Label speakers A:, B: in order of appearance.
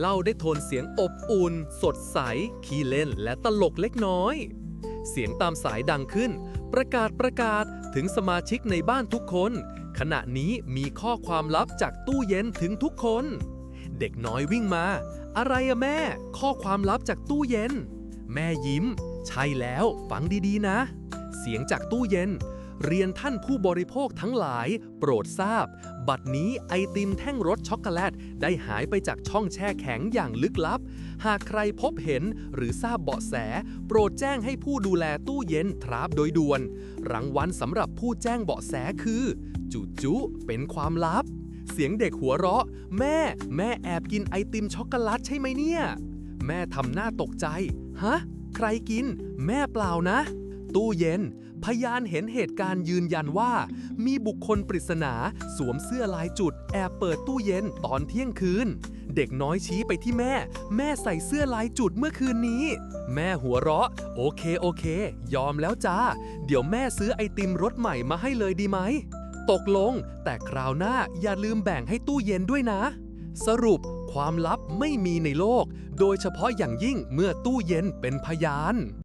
A: เล่าได้โทนเสียงอบอุ่น สดใส ขี้เล่นและตลกเล็กน้อย เสียงตามสายดังขึ้น ประกาศประกาศถึงสมาชิกในบ้านทุกคน ขณะนี้มีข้อความลับจากตู้เย็นถึงทุกคน เด็กน้อยวิ่งมา อะไรอะแม่ ข้อความลับจากตู้เย็น แม่ยิ้ม ใช่แล้ว ฟังดีๆนะ เสียงจากตู้เย็น เรียนท่านผู้บริโภคทั้งหลาย โปรดทราบ บัดนี้ไอติมแท่งรสช็อกโกแลต ได้หายไปจากช่องแช่แข็งอย่างลึกลับ หากใครพบเห็นหรือทราบเบาะแส โปรดแจ้งให้ผู้ดูแลตู้เย็นทราบโดยด่วน รางวัลสำหรับผู้แจ้งเบาะแสคือ จุจุเป็นความลับ เสียงเด็กหัวเราะ แม่ แม่แอบกินไอติมช็อกโกแลตใช่ไหมเนี่ย แม่ทำหน้าตกใจ ฮะ ใครกิน แม่เปล่านะ ตู้เย็น พยานเห็นเหตุการณ์ยืนยันว่า มีบุคคลปริศนาสวมเสื้อลายจุด แอบเปิดตู้เย็นตอนเที่ยงคืน เด็กน้อยชี้ไปที่แม่ แม่ใส่เสื้อลายจุดเมื่อคืนนี้ แม่หัวเราะ โอเคโอเค ยอมแล้วจ้า เดี๋ยวแม่ซื้อไอติมรสใหม่มาให้เลยดีไหม ตกลง แต่คราวหน้าอย่าลืมแบ่งให้ตู้เย็นด้วยนะ สรุปความลับไม่มีในโลก โดยเฉพาะอย่างยิ่งเมื่อตู้เย็นเป็นพยาน